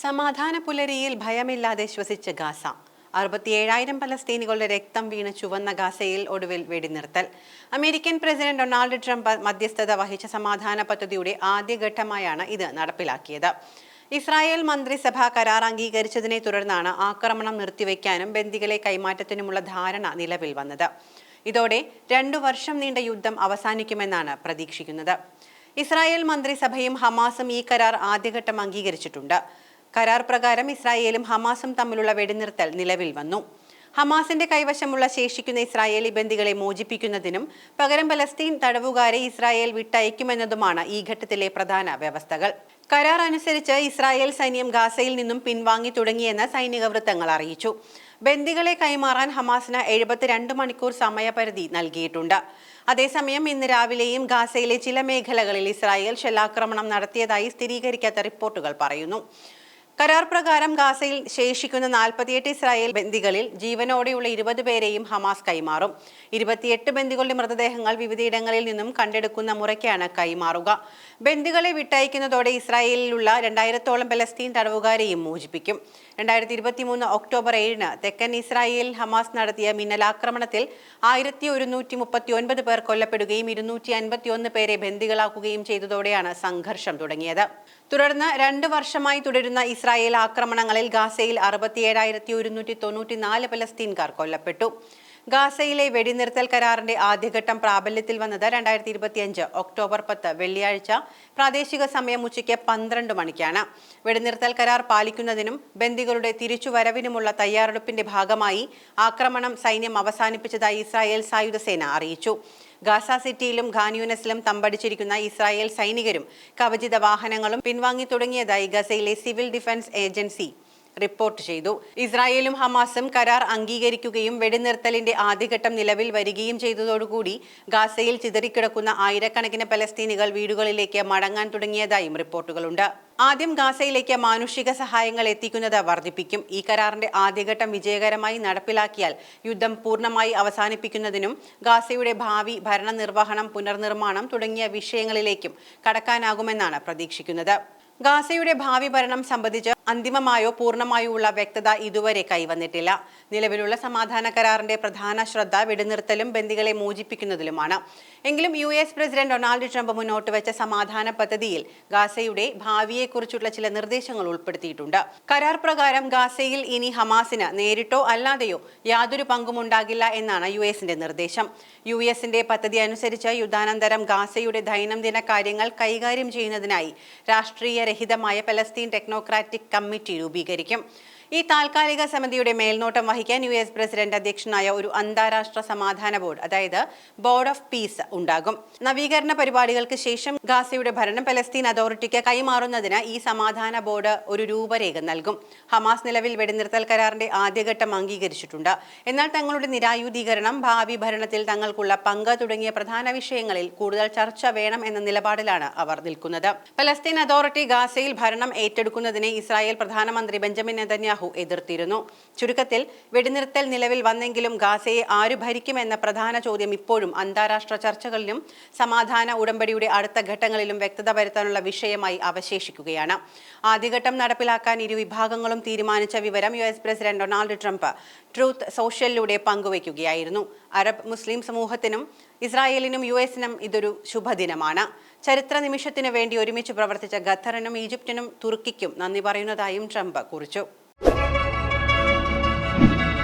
സമാധാന പുലരിയിൽ ഭയമില്ലാതെ ശ്വസിച്ച ഗാസ. അറുപത്തിയേഴായിരം പലസ്തീനികളുടെ രക്തം വീണ ചുവന്ന ഗാസയിൽ ഒടുവിൽ വെടിനിർത്തൽ. അമേരിക്കൻ പ്രസിഡന്റ് ഡൊണാൾഡ് ട്രംപ് മധ്യസ്ഥത വഹിച്ച സമാധാന പദ്ധതിയുടെ ആദ്യഘട്ടമായാണ് ഇത് നടപ്പിലാക്കിയത്. ഇസ്രായേൽ മന്ത്രിസഭ കരാർ അംഗീകരിച്ചതിനെ തുടർന്നാണ് ആക്രമണം നിർത്തിവെക്കാനും ബന്ദികളെ കൈമാറ്റത്തിനുമുള്ള ധാരണ നിലവിൽ വന്നത്. ഇതോടെ രണ്ടു വർഷം നീണ്ട യുദ്ധം അവസാനിക്കുമെന്നാണ് പ്രതീക്ഷിക്കുന്നത്. ഇസ്രായേൽ മന്ത്രിസഭയും ഹമാസും ഈ കരാർ ആദ്യഘട്ടം അംഗീകരിച്ചിട്ടുണ്ട്. കരാർ പ്രകാരം ഇസ്രായേലും ഹമാസും തമ്മിലുള്ള വെടിനിർത്തൽ നിലവിൽ വന്നു. ഹമാസിന്റെ കൈവശമുള്ള ശേഷിക്കുന്ന ഇസ്രായേലി ബന്ദികളെ മോചിപ്പിക്കുന്നതിനും പകരം പലസ്തീൻ തടവുകാരെ ഇസ്രായേൽ വിട്ടയക്കുമെന്നതുമാണ് ഈ ഘട്ടത്തിലെ പ്രധാന വ്യവസ്ഥകൾ. കരാർ അനുസരിച്ച് ഇസ്രായേൽ സൈന്യം ഗാസയിൽ നിന്നും പിൻവാങ്ങി തുടങ്ങിയെന്ന് സൈനിക വൃത്തങ്ങൾ അറിയിച്ചു. ബന്ദികളെ കൈമാറാൻ ഹമാസിന് എഴുപത്തിരണ്ട് മണിക്കൂർ സമയപരിധി നൽകിയിട്ടുണ്ട്. അതേസമയം ഇന്ന് രാവിലെയും ഗാസയിലെ ചില മേഖലകളിൽ ഇസ്രായേൽ ഷെല്ലാക്രമണം നടത്തിയതായി സ്ഥിരീകരിക്കാത്ത റിപ്പോർട്ടുകൾ പറയുന്നു. കരാർ പ്രകാരം ഗാസയിൽ ശേഷിക്കുന്ന നാൽപ്പത്തിയെട്ട് ഇസ്രായേൽ ബന്ദികളിൽ ജീവനോടെയുള്ള ഇരുപത് പേരെയും ഹമാസ് കൈമാറും. ഇരുപത്തിയെട്ട് ബന്ദികളുടെ മൃതദേഹങ്ങൾ വിവിധയിടങ്ങളിൽ നിന്നും കണ്ടെടുക്കുന്ന മുറയ്ക്കാണ് കൈമാറുക. ബന്ദികളെ വിട്ടയക്കുന്നതോടെ ഇസ്രായേലിലുള്ള രണ്ടായിരത്തോളം പലസ്തീൻ തടവുകാരെയും മോചിപ്പിക്കും. രണ്ടായിരത്തി ഇരുപത്തിമൂന്ന് ഒക്ടോബർ ഏഴിന് തെക്കൻ ഇസ്രായേൽ ഹമാസ് നടത്തിയ മിന്നലാക്രമണത്തിൽ ആയിരത്തി ഒരുന്നൂറ്റി മുപ്പത്തി ഒൻപത് പേർ കൊല്ലപ്പെടുകയും ഇരുന്നൂറ്റി അൻപത്തി ഒന്ന് പേരെ ബന്ദികളാക്കുകയും ചെയ്തതോടെയാണ് സംഘർഷം തുടങ്ങിയത്. തുടർന്ന് രണ്ട് വർഷമായി തുടരുന്ന ഇസ്രായേൽ ആക്രമണങ്ങളിൽ ഗാസയിൽ അറുപത്തിയേഴായിരത്തി ഒരുന്നൂറ്റി തൊണ്ണൂറ്റി നാല് പലസ്തീൻകാർ കൊല്ലപ്പെട്ടു. ഗാസയിലെ വെടിനിർത്തൽ കരാറിന്റെ ആദ്യഘട്ടം പ്രാബല്യത്തിൽ വന്നത് രണ്ടായിരത്തി ഇരുപത്തിയഞ്ച് ഒക്ടോബർ പത്ത് വെള്ളിയാഴ്ച പ്രാദേശിക സമയം ഉച്ചയ്ക്ക് പന്ത്രണ്ട് മണിക്കാണ്. വെടിനിർത്തൽ കരാർ പാലിക്കുന്നതിനും ബന്ദികളുടെ തിരിച്ചുവരവിനുമുള്ള തയ്യാറെടുപ്പിന്റെ ഭാഗമായി ആക്രമണം സൈന്യം അവസാനിപ്പിച്ചതായി ഇസ്രായേൽ സായുധസേന അറിയിച്ചു. ഗാസ സിറ്റിയിലും ഖാൻയൂനസിലും തമ്പടിച്ചിരിക്കുന്ന ഇസ്രായേൽ സൈനികരും കവചിത വാഹനങ്ങളും പിൻവാങ്ങി തുടങ്ങിയതായി ഗസയിലെ സിവിൽ ഡിഫൻസ് ഏജൻസി റിപ്പോർട്ട് ചെയ്തു. ഇസ്രായേലും ഹമാസും കരാർ അംഗീകരിക്കുകയും വെടിനിർത്തലിന്റെ ആദ്യഘട്ടം നിലവിൽ വരികയും ചെയ്തതോടുകൂടി ഗാസയിൽ ചിതറിക്കിടക്കുന്ന ആയിരക്കണക്കിന് പലസ്തീനികൾ വീടുകളിലേക്ക് മടങ്ങാൻ തുടങ്ങിയതായും റിപ്പോർട്ടുകളുണ്ട്. ആദ്യം ഗാസയിലേക്ക് മാനുഷിക സഹായങ്ങൾ എത്തിക്കുന്നത് വർദ്ധിപ്പിക്കും. ഈ കരാറിന്റെ ആദ്യഘട്ടം വിജയകരമായി നടപ്പിലാക്കിയാൽ യുദ്ധം പൂർണമായി അവസാനിപ്പിക്കുന്നതിനും ഗാസയുടെ ഭാവി ഭരണനിർവഹണം പുനർനിർമ്മാണം തുടങ്ങിയ വിഷയങ്ങളിലേക്കും കടക്കാനാകുമെന്നാണ് പ്രതീക്ഷിക്കുന്നത്. ഗാസയുടെ ഭാവി ഭരണം സംബന്ധിച്ച് അന്തിമമായോ പൂർണമായോ ഉള്ള വ്യക്തത ഇതുവരെ കൈവന്നിട്ടില്ല. നിലവിലുള്ള സമാധാന കരാറിന്റെ പ്രധാന ശ്രദ്ധ വെടിനിർത്തലും ബന്ദികളെ മോചിപ്പിക്കുന്നതിലുമാണ്. എങ്കിലും U S president Donald Trump മുന്നോട്ട് വെച്ച സമാധാന പദ്ധതിയിൽ ഗാസയുടെ ഭാവിയെക്കുറിച്ചുള്ള ചില നിർദ്ദേശങ്ങൾ ഉൾപ്പെടുത്തിയിട്ടുണ്ട്. കരാർ പ്രകാരം ഗാസയിൽ ഇനി ഹമാസിന് നേരിട്ടോ അല്ലാതെയോ യാതൊരു പങ്കുമുണ്ടാകില്ല എന്നാണ് യു എസിന്റെ നിർദ്ദേശം. യു എസിന്റെ പദ്ധതി അനുസരിച്ച് യുദ്ധാനന്തരം ഗാസയുടെ ദൈനംദിന കാര്യങ്ങൾ കൈകാര്യം ചെയ്യുന്നതിനായി രാഷ്ട്രീയ രഹിതമായ പലസ്തീൻ ടെക്നോക്രാറ്റിക് കമ്മിറ്റി രൂപീകരിക്കും. ഈ താൽക്കാലിക സമിതിയുടെ മേൽനോട്ടം വഹിക്കാൻ യു എസ് പ്രസിഡന്റ് അധ്യക്ഷനായ ഒരു അന്താരാഷ്ട്ര സമാധാന ബോർഡ് അതായത് ബോർഡ് ഓഫ് പീസ് ഉണ്ടാകും. നവീകരണ പരിപാടികൾക്ക് ശേഷം ഗാസയുടെ ഭരണം പലസ്തീൻ അതോറിറ്റിക്ക് കൈമാറുന്നതിന് ഈ സമാധാന ബോർഡ് ഒരു രൂപരേഖ നൽകും. ഹമാസ് നിലവിൽ വെടിനിർത്തൽ കരാറിന്റെ ആദ്യഘട്ടം അംഗീകരിച്ചിട്ടുണ്ട്. എന്നാൽ തങ്ങളുടെ നിരായുധീകരണം ഭാവി ഭരണത്തിൽ തങ്ങൾക്കുള്ള പങ്ക് തുടങ്ങിയ പ്രധാന വിഷയങ്ങളിൽ കൂടുതൽ ചർച്ച വേണം എന്ന നിലപാടിലാണ് അവർ നിൽക്കുന്നത്. പലസ്തീൻ അതോറിറ്റി ഗാസയിൽ ഭരണം ഏറ്റെടുക്കുന്നതിനെ ഇസ്രായേൽ പ്രധാനമന്ത്രി ബെഞ്ചമിൻ നെതന്യാഹു എതിർത്തിരുന്നു. ചുരുക്കത്തിൽ വെടിനിർത്തൽ നിലവിൽ വന്നെങ്കിലും ഗാസയെ ആര് ഭരിക്കുമെന്ന പ്രധാന ചോദ്യം ഇപ്പോഴും അന്താരാഷ്ട്ര ചർച്ചകളിലും സമാധാന ഉടമ്പടിയുടെ അടുത്ത ഘട്ടങ്ങളിലും വ്യക്തത വരുത്താനുള്ള വിഷയമായി അവശേഷിക്കുകയാണ്. ആദ്യഘട്ടം നടപ്പിലാക്കാൻ ഇരു വിഭാഗങ്ങളും തീരുമാനിച്ച വിവരം U S president Donald Trump Truth സോഷ്യലിലൂടെ പങ്കുവയ്ക്കുകയായിരുന്നു. അറബ് മുസ്ലിം സമൂഹത്തിനും ഇസ്രായേലിനും യു എസിനും ഇതൊരു ശുഭദിനമാണ്. ചരിത്ര നിമിഷത്തിനു വേണ്ടി ഒരുമിച്ച് പ്രവർത്തിച്ച ഖത്തറിനും ഈജിപ്തിനും തുർക്കിക്കും നന്ദി പറയുന്നതായും ട്രംപ് കുറിച്ചു. thank you